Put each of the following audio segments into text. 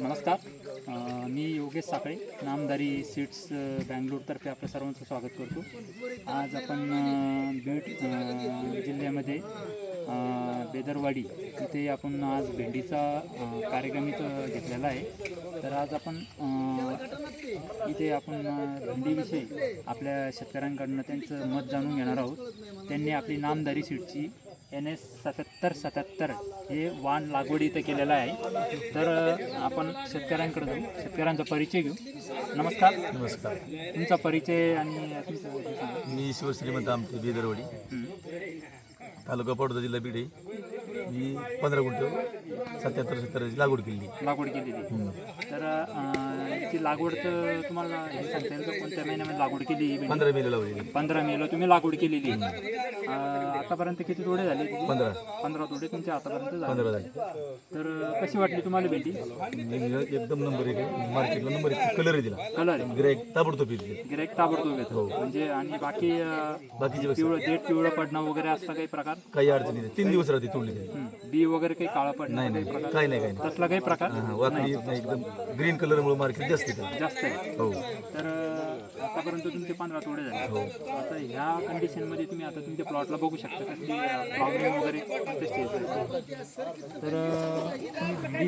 नमस्कार. मी योगेश साखळे नामदारी सीट्स बँगलोरतर्फे आपलं सर्वांचं स्वागत करतो. आज आपण बीड जिल्ह्यामध्ये बेदरवाडी इथे आपण आज भेंडीचा कार्यक्रम इथं घेतलेला आहे. तर आज आपण इथे आपण भेंडीविषयी आपल्या शेतकऱ्यांकडनं त्यांचं मत जाणून घेणार आहोत. त्यांनी आपली नामदारी सीटची एन एस सत्याहत्तर सत्याहत्तर हे वाण लागवड इथं केलेलं आहे. तर आपण शेतकऱ्यांकडे जाऊ. शेतकऱ्यांचा परिचय घेऊ. नमस्कार. नमस्कार. तुमचा परिचय आणि तुमचं. मी ईश्वर श्रीमंत आमटे बेदरवाडी. तालुका पडोदा जिल्हा बीड मी पंधरा गुंठ सत्याहत्तर सत्तरची लागवड केली. लागवड केलेली तर अ, याची लागवड तर तुम्हाला हे सांगता येईल का? कोणत्या महिन्यामध्ये लागवड केली ही भेंडी? पंधरा मेला लावलेली. पंधरा मेला तुम्ही लागवड केलेली. अ, आतापर्यंत किती तोडे झाले? पंधरा. पंधरा तोडे तुमच्या आतापर्यंत झाले. पंधरा झाली. तर अ, कशी वाटली तुम्हाला भेंडी मी एकदम नंबर एक आहे. मार्केटला नंबर एक. कलर दिला कलर गिराईक ताबडतोब येते. गिराईक ताबडतोब येतो. म्हणजे आणि बाकी अ, बाकीचे पेक्षा पिवळं देठ पिवळं पडणं वगैरे असला काही प्रकार? काही अडचणी नाही. तीन दिवस राहते तोडली हं. बी वगैरे काही काळं पडणं नाही काही नाही. प्रकार? काही नाही काही नाही. तसला काही प्रकार? हा, वाकडी येत नाही एकदम ग्रीन कलरमुळे मार्केट जास्त येतं जास्त आहे. हो. तर अ, आतापर्यंत तुमचे पंधरा तोडे झाले. आता ह्या कंडिशनमध्ये तुम्ही आता तुमच्या प्लॉटला बघू शकता कसली प्रॉब्लेम वगैरे कोणत्या तर अ, तुम्ही भेंडी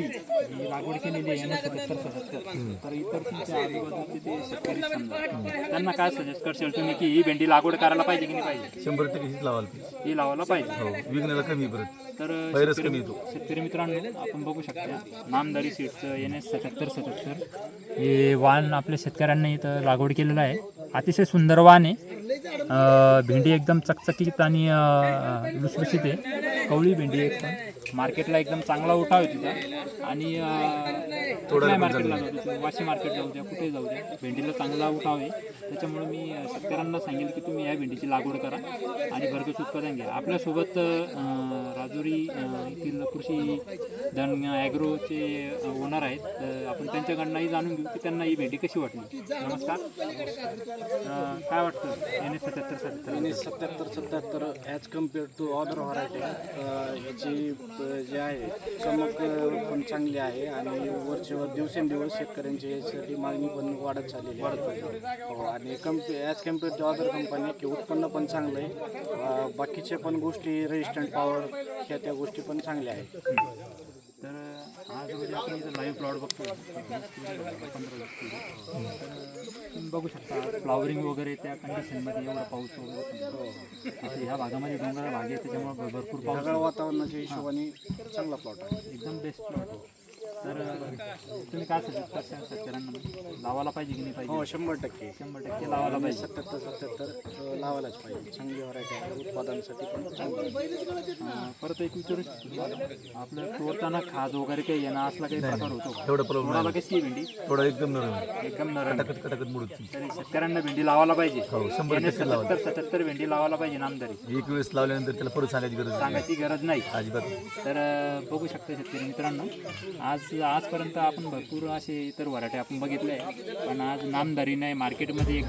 ही लागवड केलेली आहे ना सत्तर सत्तर. तर इतर तुमच्या आजूबाजूचे ते शेतकरी समजा त्यांना काय सजेस्ट करशील तुम्ही की ही भेंडी लागवड करायला पाहिजे की नाही पाहिजे? शंभर टक्के हीच लावायला पाहिजे. ही लावायला पाहिजे. हो विकण्याला कमी परत. तर व्हायरस शेतकरी कमी येतो. शेतकरी मित्रांनो आपण बघू शकता नामदारी सीटचं एन एस सत्याहत्तर सत्याहत्तर. हे वाण आपल्या शेतकऱ्यांनी इथं लागवड केलेलं आहे. अतिशय सुंदर वाण आहे. अं, भेंडी एकदम चकचकीत आणि अं, लुसलुशीत आहे. कवळी भेंडी आहे एकदम. मार्केटला एकदम चांगला उठाव आहे तिचा आणि अं, कुठल्याही मार्केटला जाऊ द्या वाशी मार्केट जाऊ द्या कुठे जाऊ द्या? भेंडीला चांगला उठाव आहे. त्याच्यामुळे मी शेतकऱ्यांना सांगेल की तुम्ही या भेंडीची लागवड करा आणि भरघोस उत्पादन घ्या. आपल्यासोबत राजुरी येथील कृषी धन ॲग्रोचे ओनर आहेत. तर आपण त्यांच्याकडनंही जाणून घेऊ की त्यांना ही भेंडी कशी वाटली. नमस्कार. काय वाटतं? एन एस सत्याहत्तर सत्याहत्तर. आणि सत्याहत्तर सत्याहत्तर as compare to other variety याची अ, जे आहे चमक पण चांगली आहे आणि वरचे वर दिवसेंदिवस शेतकऱ्यांची यासाठी मागणी पण वाढत चाललेली आहे. हो आणि कम्पे as compare to other company की उत्पन्न पण चांगलं आहे. बाकीच्या पण गोष्टी रेजिस्टंट पॉवर ह्या त्या गोष्टी पण चांगल्या आहेत. तर आज म्हणजे आपण इथं लाईव्ह प्लॉट बघतो पंधरा बघू शकता फ्लॉवरिंग वगैरे त्या कंडिशनमध्ये एवढा पाऊस वगैरे. इथे ह्या भागामध्ये डोंगर भाग आहे त्याच्यामुळे भरपूर पाऊस वातावरणाच्या हिशोबाने चांगला प्लॉट आहे. एकदम बेस्ट प्लॉट आहे. तर तुम्ही काय सजेस्ट करशाल शेतकऱ्यांना लावायला पाहिजे की नाही पाहिजे? हो शंभर टक्के. शंभर टक्के लावायला पाहिजे. सत्याहत्तर सत्याहत्तर लावायलाच पाहिजे. चांगली व्हरायटी आहे. उत्पादनासाठी पण चांगली आहे. अं, परत एक विचारू आपलं तोडताना खाज वगैरे काही येणं असला काही प्रकार होतो का? एवढा प्रॉब्लेम तोडाला कशी आहे भेंडी? थोडा एकदम नरम आहे. एकदम नरम. कटाकट कटाकट मुडत तरी शेतकऱ्यांना भेंडी लावायला पाहिजे. हो शंभर टक्के लावा सत्तर सत्याहत्तर भेंडी लावायला पाहिजे नामदारी. एक वेळेस लावल्यानंतर त्याला परत सांगायची गरज नाही. सांगायची गरज नाही. अजिबात. तर अं, बघू शकता शेतकरी मित्रांनो आज आजपर्यंत आपण भरपूर असे इतर वराटे आपण बघितले आहे. पण आज नामदारी नाही मार्केटमध्ये एक